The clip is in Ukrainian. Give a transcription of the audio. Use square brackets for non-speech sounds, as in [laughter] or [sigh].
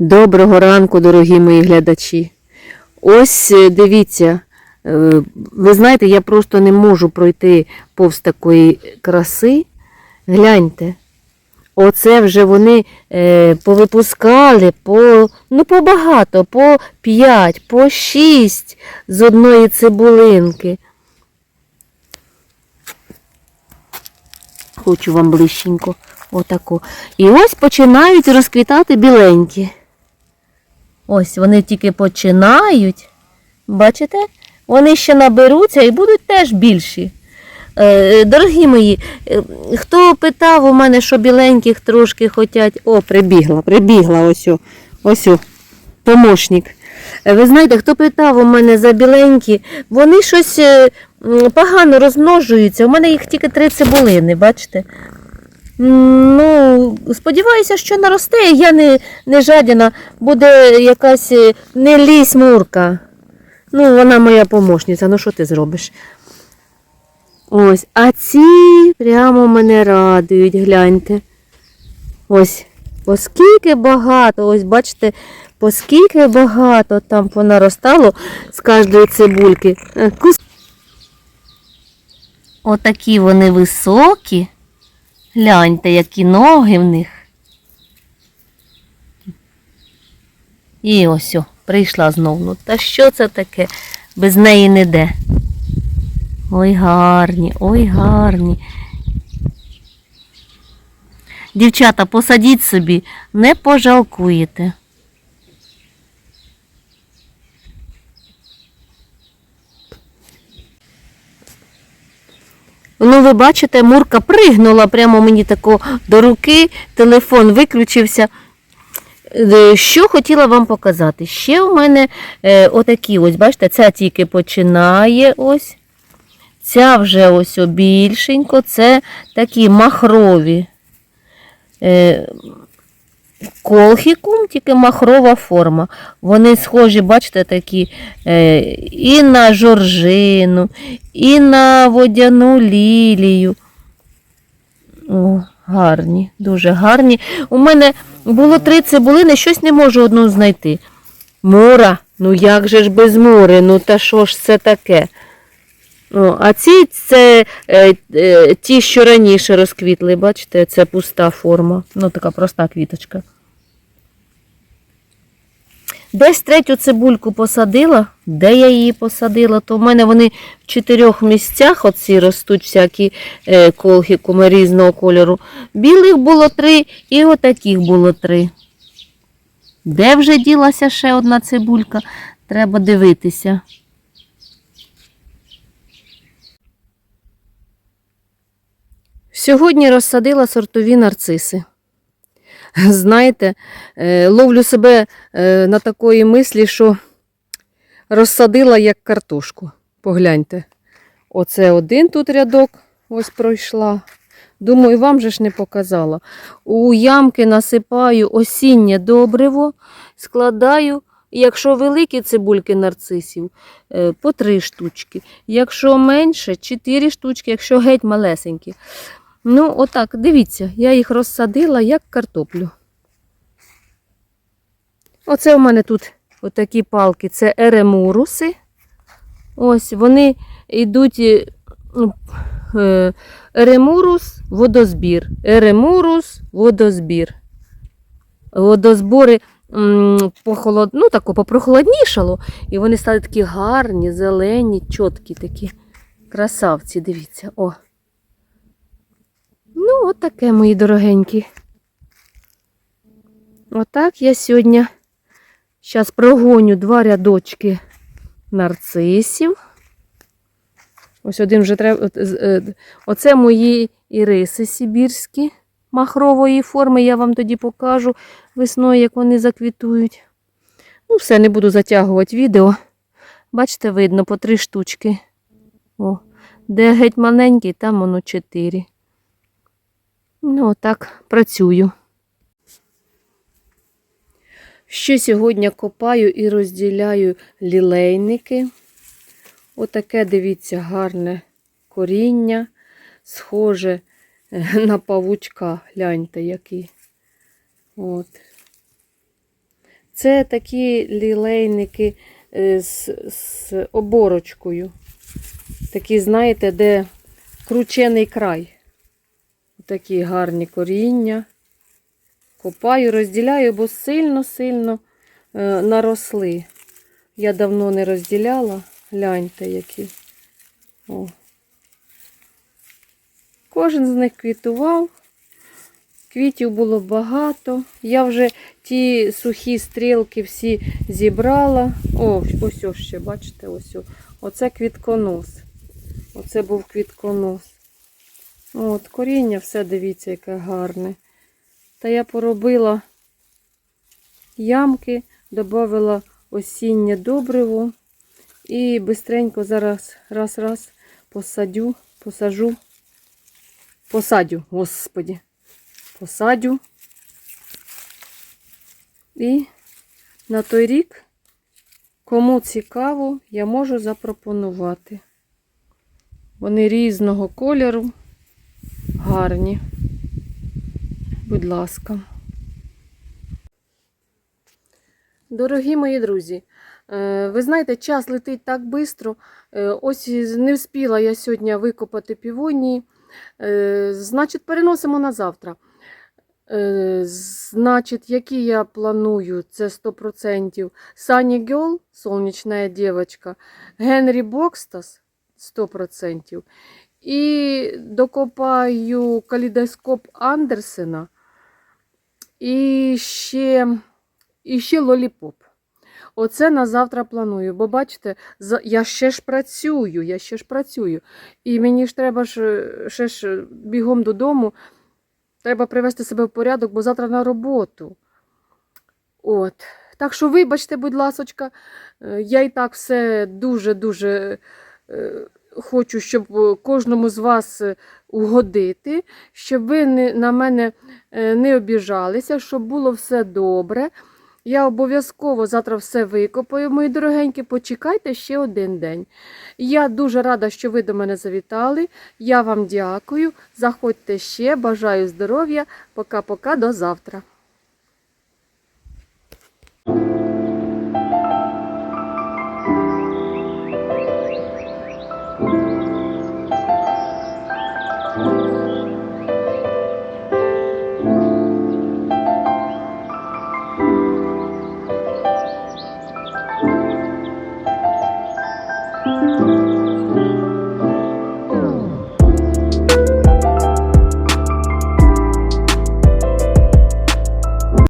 Доброго ранку, дорогі мої глядачі. Ось е, дивіться, е, ви знаєте, я просто не можу пройти повз такої краси. Гляньте, оце вже вони е, повипускали по, ну, побагато, по 5, по 6 з одної цибулинки. Хочу вам ближченько. Отако. І ось починають розквітати біленькі. Ось вони тільки починають. Бачите? Вони ще наберуться і будуть теж більші. Е, дорогі мої, е, хто питав у мене, що біленьких трошки хотять. О, прибігла, прибігла ось. о, Ось помощник. Е, Ви знаєте, хто питав у мене за біленькі, вони щось е, погано розмножуються. У мене їх тільки три цибулини, бачите? Ну, сподіваюся, що наросте, я не, не жадіна, буде якась е, не лізь мурка. Ну, вона моя помощниця, ну що ти зробиш? Ось, а ці прямо мене радують, гляньте. Ось, оскільки багато, ось бачите, поскільки багато там понаростало з кожної цибульки. Е, Отакі вони високі. Гляньте, які ноги в них. І ось о, прийшла знову. Ну, та що це таке? Без неї не де. Ой, гарні, ой, гарні. Дівчата, посадіть собі, не пожалкуєте. Ну, ви бачите, Мурка пригнула прямо мені тако до руки, телефон виключився. Е, Що хотіла вам показати? Ще в мене е, отакі, ось, бачите, ця тільки починає ось. Ця вже ось більшенько, це такі махрові. Колхікум, тільки махрова форма. Вони схожі, бачите, такі е, і на жоржину, і на водяну лілію. О, гарні, дуже гарні. У мене було три цибулини, щось не можу одну знайти. Мура, ну як же ж без мури, ну та що ж це таке? О, а ці це е, е, ті, що раніше розквітли, бачите, це пуста форма. Ну, така проста квіточка. Десь третю цибульку посадила. Де я її посадила? То в мене вони в чотирьох місцях оці ростуть всякі е, колхікуми різного кольору. Білих було три і отаких було три. Де вже ділася ще одна цибулька? Треба дивитися. Сьогодні розсадила сортові нарциси. Знаєте, е, ловлю себе е, на такої мислі, що розсадила як картошку. Погляньте. Оце один тут рядок ось пройшла. Думаю, вам же ж не показала. У ямки насипаю осіннє добриво, складаю, якщо великі цибульки нарцисів, е, по три штучки. Якщо менше, чотири штучки, якщо геть малесенькі. Ну, отак, дивіться, я їх розсадила як картоплю. Оце у мене тут отакі палки, це еремуруси. Ось вони йдуть е, ну, е, еремурус, водозбір. Еремурус, водозбір. Водозбори похолод... ну, тако, попрохолоднішало, і вони стали такі гарні, зелені, чіткі такі красавці, дивіться. О. Ну, от таке, мої дорогенькі. Отак я сьогодні зараз прогоню два рядочки нарцисів. Ось один вже треба. е, Оце мої іриси сибірські махрової форми. Я вам тоді покажу весною, як вони заквітують. Ну, все, не буду затягувати відео. Бачите, видно по три штучки. О, де геть маленький, там воно чотири. Ну, отак працюю. Ще сьогодні копаю і розділяю лілейники. Отаке, дивіться, гарне коріння, схоже [laughs] на павучка. Гляньте, який. От. Це такі лілейники е, з, з оборочкою. Такі, знаєте, де кручений край. Такі гарні коріння. Копаю, розділяю, бо сильно-сильно е, наросли. Я давно не розділяла. Гляньте, які. О. Кожен з них квітував. Квітів було багато. Я вже ті сухі стрілки всі зібрала. О, ось ось ще, бачите, ось. Оце квітконос. Оце був квітконос. От, коріння, все дивіться, яке гарне. Та я поробила ямки, додала осіннє добриво. І бистренько зараз раз-раз посадю, посажу, посадю, господі, посадю. І на той рік, кому цікаво, я можу запропонувати. Вони різного кольору, гарні. Будь ласка. Дорогі мої друзі, е, ви знаєте, час летить так швидко. Ось не встигла я сьогодні викопати півонії. Е, Значить, переносимо на завтра. Е, Значить, які я планую, це 100%. Сані Гьол, сонячна дівчинка, Генрі Бокстас 100%. І докопаю калейдоскоп Андерсена. І ще, і ще лоліпоп. Оце на завтра планую, бо бачите, я ще ж працюю, я ще ж працюю. І мені ж треба ж ще ж бігом додому. Треба привести себе в порядок, бо завтра на роботу. От. Так що, вибачте, будь ласочка, е, я і так все дуже-дуже е, хочу, щоб е, кожному з вас е, угодити, щоб ви на мене е, не обіжалися, щоб було все добре. Я обов'язково завтра все викопаю, мої дорогенькі, почекайте ще один день. Я дуже рада, що ви до мене завітали. Я вам дякую. Заходьте ще, бажаю здоров'я. Пока-пока, до завтра.